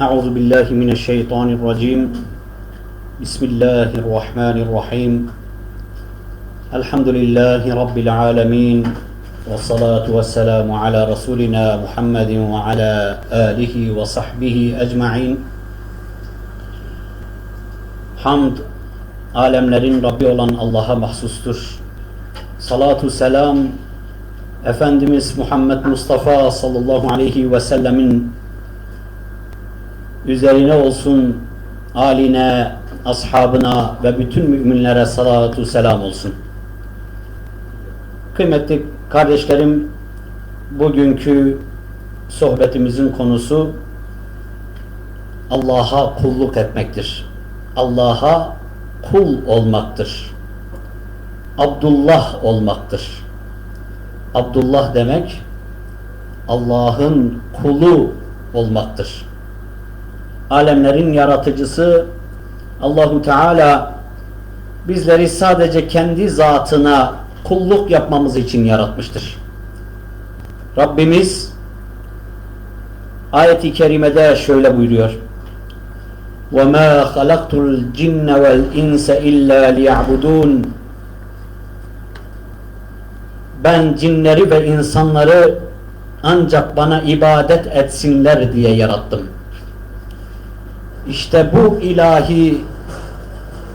أعوذ بالله من الشيطان الرجيم بسم الله الرحمن الرحيم الحمد لله رب العالمين والصلاة والسلام على رسولنا محمد وعلى آله وصحبه أجمعين Hamd, alemlerin Rabbi olan Allah'a mahsustur. Salatu selam, Efendimiz Muhammed Mustafa sallallahu aleyhi ve sellemin üzerine olsun, aline, ashabına ve bütün müminlere salatu selam olsun. Kıymetli kardeşlerim, bugünkü sohbetimizin konusu Allah'a kulluk etmektir. Allah'a kul olmaktır. Abdullah olmaktır. Abdullah demek Allah'ın kulu olmaktır Alemlerin yaratıcısı Allahu Teala bizleri sadece kendi zatına kulluk yapmamız için yaratmıştır. Rabbimiz ayeti kerimede şöyle buyuruyor. وَمَا خَلَقْتُ الْجِنَّ وَالْاِنْسَ اِلَّا لِيَعْبُدُونَ Ben cinleri ve insanları ancak bana ibadet etsinler diye yarattım. İşte bu ilahi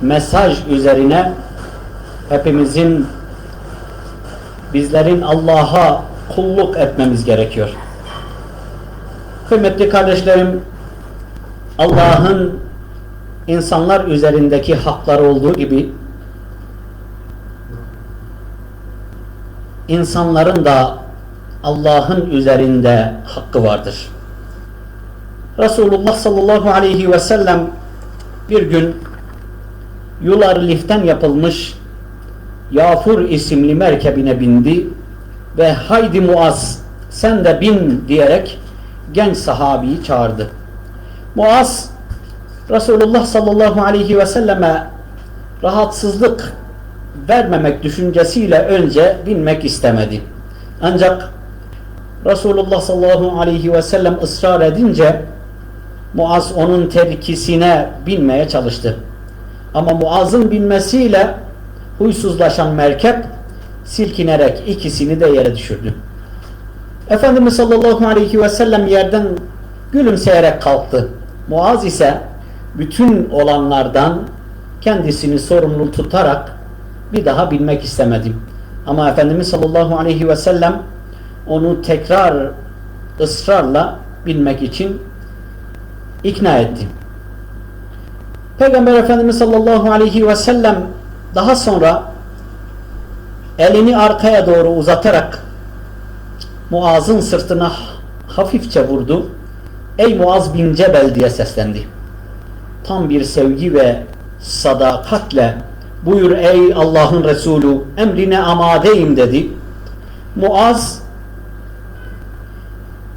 mesaj üzerine hepimizin bizlerin Allah'a kulluk etmemiz gerekiyor. Kıymetli kardeşlerim, Allah'ın insanlar üzerindeki hakları olduğu gibi insanların da Allah'ın üzerinde hakkı vardır. Resulullah sallallahu aleyhi ve sellem bir gün yular liften yapılmış Yafur isimli merkebine bindi ve haydi Muaz sen de bin diyerek genç sahabiyi çağırdı. Muaz Resulullah sallallahu aleyhi ve selleme rahatsızlık vermemek düşüncesiyle önce binmek istemedi. Ancak Resulullah sallallahu aleyhi ve sellem ısrar edince Muaz onun terkisine binmeye çalıştı. Ama Muaz'ın binmesiyle huysuzlaşan merkep silkinerek ikisini de yere düşürdü. Efendimiz sallallahu aleyhi ve sellem yerden gülümseyerek kalktı. Muaz ise bütün olanlardan kendisini sorumlu tutarak bir daha bilmek istemedim. Ama Efendimiz sallallahu aleyhi ve sellem onu tekrar ısrarla bilmek için ikna etti. Peygamber Efendimiz sallallahu aleyhi ve sellem daha sonra elini arkaya doğru uzatarak Muaz'ın sırtına hafifçe vurdu. Ey Muaz bin Cebel diye seslendi. Tam bir sevgi ve sadakatle buyur ey Allah'ın Resulü emrine amadeyim dedi. Muaz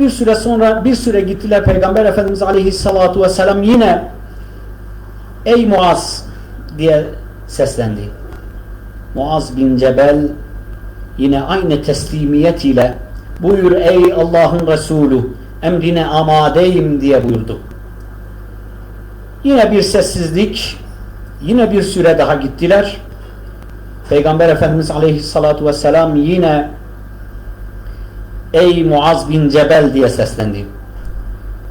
bir süre sonra bir süre gittiler Peygamber Efendimiz Aleyhissalatu vesselam yine ey Muaz diye seslendi. Muaz bin Cebel yine aynı teslimiyet ile buyur ey Allah'ın Resulü emrine amadeyim diye buyurdu. Yine bir sessizlik yine bir süre daha gittiler. Peygamber Efendimiz Aleyhissalatu vesselam yine Ey Muaz bin Cebel diye seslendi.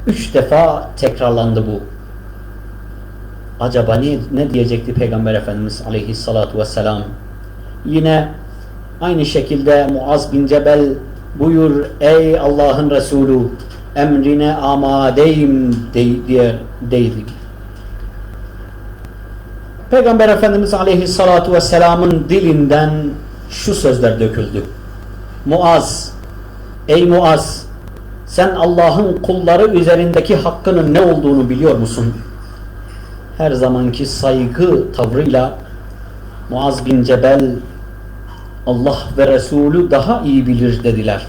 Üç defa tekrarlandı bu. Acaba ne, ne diyecekti Peygamber Efendimiz aleyhissalatu vesselam? Yine aynı şekilde Muaz bin Cebel buyur ey Allah'ın Resulü emrine amadeyim de, diye deydi. Peygamber Efendimiz aleyhissalatu vesselamın dilinden şu sözler döküldü. Muaz Ey Muaz sen Allah'ın kulları üzerindeki hakkının ne olduğunu biliyor musun? Her zamanki saygı tavrıyla Muaz bin Cebel Allah ve Resulü daha iyi bilir dediler.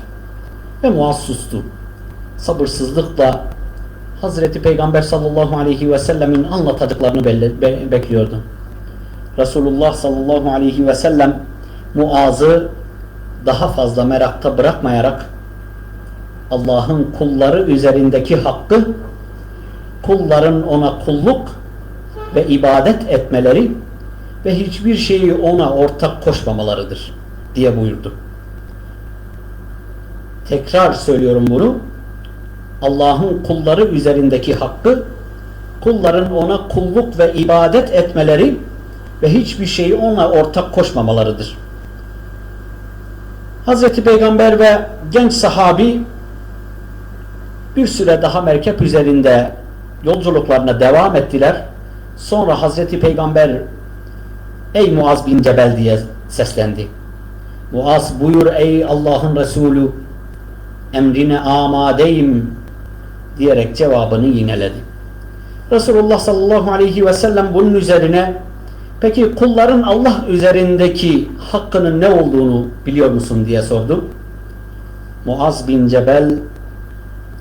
Ve Muaz sustu. Sabırsızlıkla Hazreti Peygamber sallallahu aleyhi ve sellemin anlatacaklarını be bekliyordu. Resulullah sallallahu aleyhi ve sellem Muaz'ı daha fazla merakta bırakmayarak Allah'ın kulları üzerindeki hakkı kulların ona kulluk ve ibadet etmeleri ve hiçbir şeyi ona ortak koşmamalarıdır diye buyurdu. Tekrar söylüyorum bunu. Allah'ın kulları üzerindeki hakkı kulların ona kulluk ve ibadet etmeleri ve hiçbir şeyi ona ortak koşmamalarıdır. Hazreti Peygamber ve genç sahabi bir süre daha merkep üzerinde yolculuklarına devam ettiler. Sonra Hazreti Peygamber ey Muaz bin Cebel diye seslendi. Muaz buyur ey Allah'ın Resulü emrine amadeyim diyerek cevabını yineledi. Resulullah sallallahu aleyhi ve sellem bunun üzerine peki kulların Allah üzerindeki hakkının ne olduğunu biliyor musun diye sordu. Muaz bin Cebel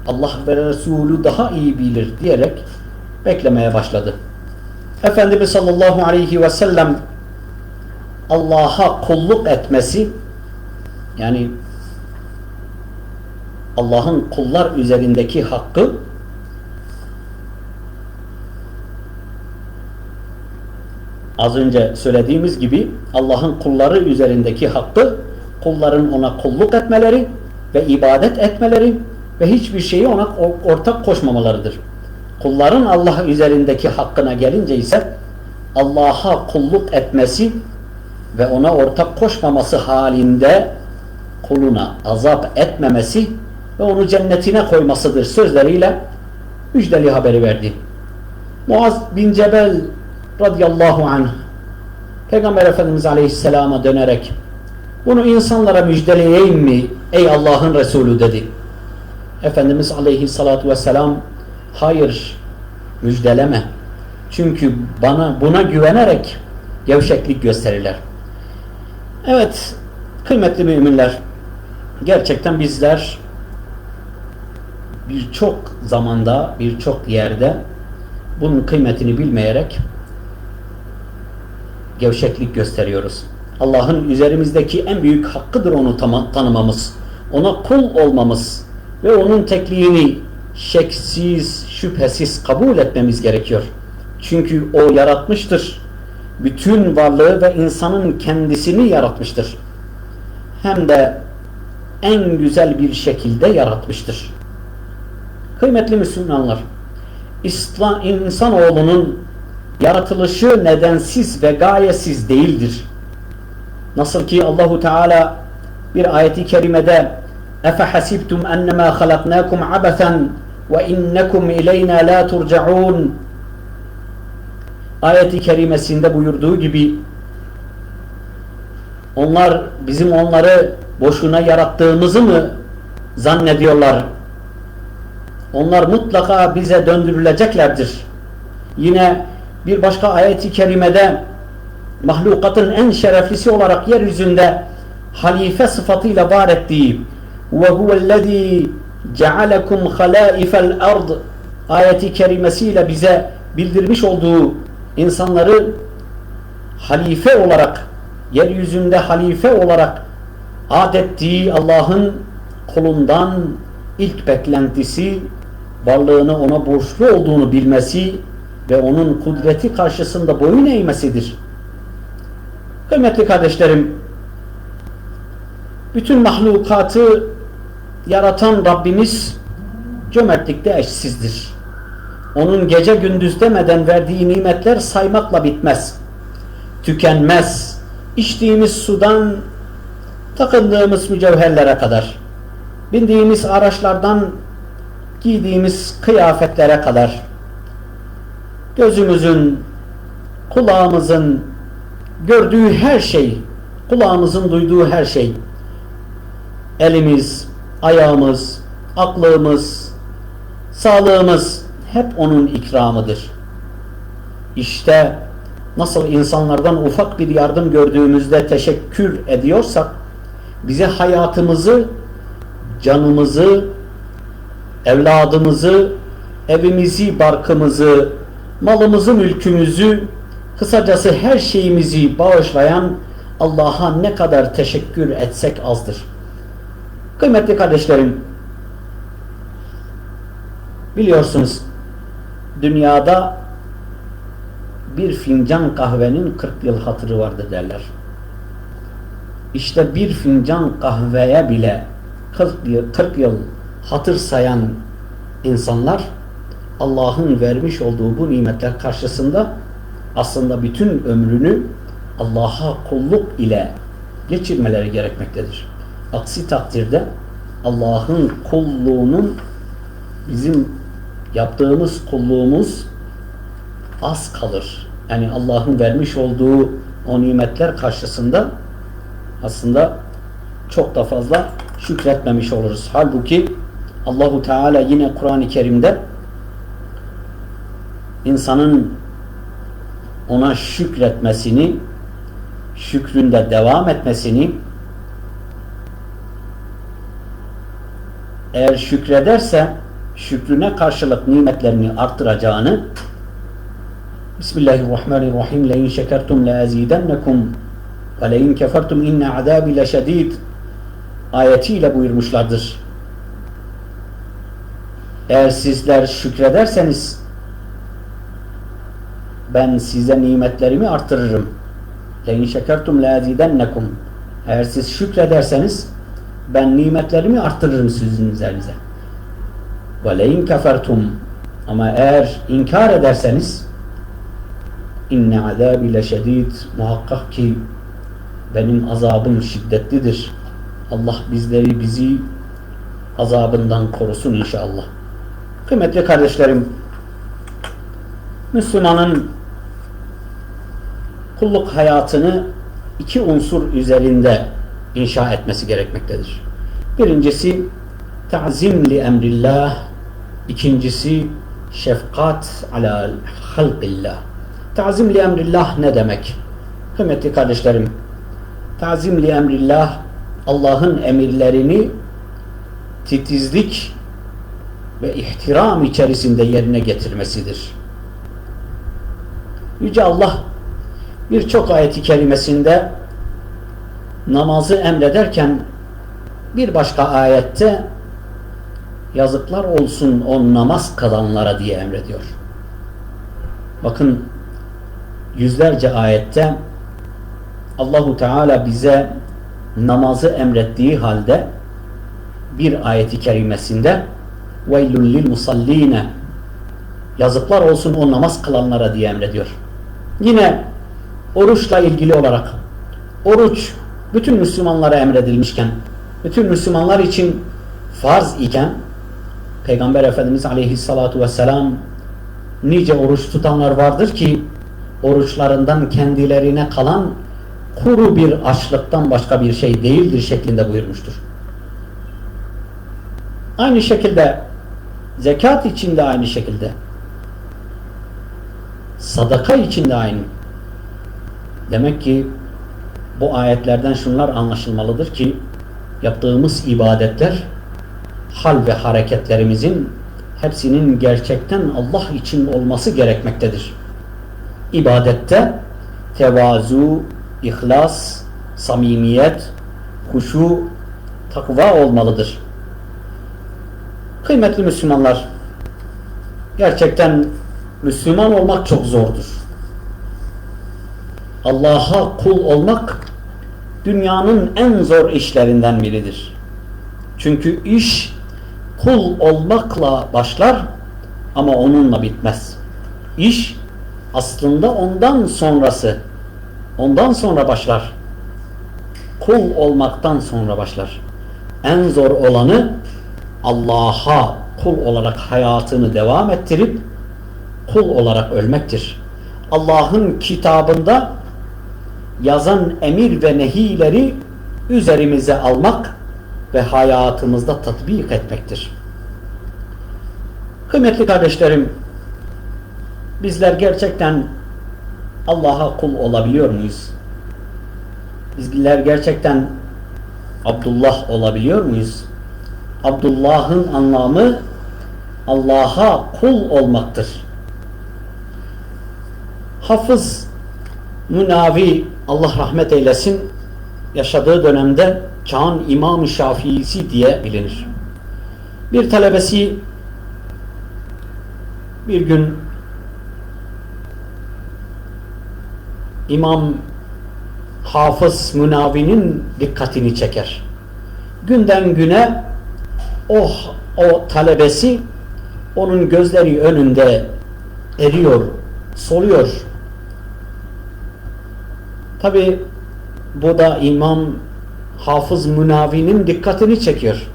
Allah ve Resulü daha iyi bilir diyerek beklemeye başladı. Efendimiz sallallahu aleyhi ve sellem Allah'a kulluk etmesi yani Allah'ın kullar üzerindeki hakkı az önce söylediğimiz gibi Allah'ın kulları üzerindeki hakkı kulların ona kulluk etmeleri ve ibadet etmeleri ve hiçbir şeyi ona ortak koşmamalarıdır. Kulların Allah üzerindeki hakkına gelince ise Allah'a kulluk etmesi ve ona ortak koşmaması halinde kuluna azap etmemesi ve onu cennetine koymasıdır sözleriyle müjdeli haberi verdi. Muaz bin Cebel radıyallahu anh Peygamber Efendimiz aleyhisselama dönerek bunu insanlara müjdeleyeyim mi ey Allah'ın Resulü dedi. Efendimiz aleyhissalatu vesselam hayır müjdeleme. Çünkü bana buna güvenerek gevşeklik gösterirler. Evet kıymetli müminler gerçekten bizler birçok zamanda birçok yerde bunun kıymetini bilmeyerek gevşeklik gösteriyoruz. Allah'ın üzerimizdeki en büyük hakkıdır onu tanımamız. Ona kul olmamız ve onun tekliğini şeksiz, şüphesiz kabul etmemiz gerekiyor. Çünkü o yaratmıştır. Bütün varlığı ve insanın kendisini yaratmıştır. Hem de en güzel bir şekilde yaratmıştır. Kıymetli Müslümanlar, İslam, insanoğlunun yaratılışı nedensiz ve gayesiz değildir. Nasıl ki Allahu Teala bir ayeti kerimede ennemâ halaknâkum abethen ve innekum ileyna la turcaun ayeti kerimesinde buyurduğu gibi onlar bizim onları boşuna yarattığımızı mı zannediyorlar? Onlar mutlaka bize döndürüleceklerdir. Yine bir başka ayeti kerimede mahlukatın en şereflisi olarak yeryüzünde halife sıfatıyla var ettiği ve huvellezî cealekum halâifel ard ayeti kerimesiyle bize bildirmiş olduğu insanları halife olarak yeryüzünde halife olarak adettiği Allah'ın kolundan ilk beklentisi varlığını ona borçlu olduğunu bilmesi ve onun kudreti karşısında boyun eğmesidir. Kıymetli kardeşlerim, bütün mahlukatı yaratan Rabbimiz cömertlikte eşsizdir. Onun gece gündüz demeden verdiği nimetler saymakla bitmez. Tükenmez. İçtiğimiz sudan takındığımız mücevherlere kadar, bindiğimiz araçlardan giydiğimiz kıyafetlere kadar, gözümüzün, kulağımızın gördüğü her şey, kulağımızın duyduğu her şey, elimiz, ayağımız, aklımız, sağlığımız hep onun ikramıdır. İşte nasıl insanlardan ufak bir yardım gördüğümüzde teşekkür ediyorsak, bize hayatımızı, canımızı, evladımızı, evimizi, barkımızı, malımızı, mülkümüzü, kısacası her şeyimizi bağışlayan Allah'a ne kadar teşekkür etsek azdır. Kıymetli kardeşlerim, biliyorsunuz dünyada bir fincan kahvenin 40 yıl hatırı vardı derler. İşte bir fincan kahveye bile 40 yıl, 40 yıl hatır sayan insanlar Allah'ın vermiş olduğu bu nimetler karşısında aslında bütün ömrünü Allah'a kulluk ile geçirmeleri gerekmektedir. Aksi takdirde Allah'ın kulluğunun bizim yaptığımız kulluğumuz az kalır. Yani Allah'ın vermiş olduğu o nimetler karşısında aslında çok da fazla şükretmemiş oluruz. Halbuki Allahu Teala yine Kur'an-ı Kerim'de insanın ona şükretmesini, şükründe devam etmesini, eğer şükrederse şükrüne karşılık nimetlerini arttıracağını Bismillahirrahmanirrahim le in şekertum le azidennekum ve le in kefertum inne azabi leşedid ayetiyle buyurmuşlardır. Eğer sizler şükrederseniz ben size nimetlerimi arttırırım. Le in şekertum le azidennekum eğer siz şükrederseniz ben nimetlerimi artırırım sizin üzerinize. وَلَاِنْ كَفَرْتُمْ Ama eğer inkar ederseniz inne azabi leşedid muhakkak ki benim azabım şiddetlidir. Allah bizleri bizi azabından korusun inşallah. Kıymetli kardeşlerim Müslümanın kulluk hayatını iki unsur üzerinde inşa etmesi gerekmektedir. Birincisi ta'zim li emrillah, ikincisi şefkat ala halqillah. Ta'zim li emrillah ne demek? Kıymetli kardeşlerim, ta'zim li emrillah Allah'ın emirlerini titizlik ve ihtiram içerisinde yerine getirmesidir. Yüce Allah birçok ayeti kerimesinde namazı emrederken bir başka ayette yazıklar olsun o namaz kılanlara diye emrediyor. Bakın yüzlerce ayette Allahu Teala bize namazı emrettiği halde bir ayeti kerimesinde وَيْلُ لِلْمُصَلِّينَ Yazıklar olsun o namaz kılanlara diye emrediyor. Yine oruçla ilgili olarak oruç bütün Müslümanlara emredilmişken bütün Müslümanlar için farz iken Peygamber Efendimiz Aleyhissalatu vesselam nice oruç tutanlar vardır ki oruçlarından kendilerine kalan kuru bir açlıktan başka bir şey değildir şeklinde buyurmuştur. Aynı şekilde zekat için de aynı şekilde sadaka için de aynı. Demek ki bu ayetlerden şunlar anlaşılmalıdır ki yaptığımız ibadetler hal ve hareketlerimizin hepsinin gerçekten Allah için olması gerekmektedir. İbadette tevazu, ihlas, samimiyet, huşu, takva olmalıdır. Kıymetli Müslümanlar, gerçekten Müslüman olmak çok zordur. Allah'a kul olmak dünyanın en zor işlerinden biridir. Çünkü iş kul olmakla başlar ama onunla bitmez. İş aslında ondan sonrası. Ondan sonra başlar. Kul olmaktan sonra başlar. En zor olanı Allah'a kul olarak hayatını devam ettirip kul olarak ölmektir. Allah'ın kitabında yazan emir ve nehileri üzerimize almak ve hayatımızda tatbik etmektir. Kıymetli kardeşlerim, bizler gerçekten Allah'a kul olabiliyor muyuz? Bizler gerçekten Abdullah olabiliyor muyuz? Abdullah'ın anlamı Allah'a kul olmaktır. Hafız Münavi Allah rahmet eylesin yaşadığı dönemde Kan İmam-ı Şafii'si diye bilinir. Bir talebesi bir gün İmam Hafız Münavi'nin dikkatini çeker. Günden güne o, o talebesi onun gözleri önünde eriyor, soluyor, Tabi bu da İmam Hafız Münavi'nin dikkatini çekiyor.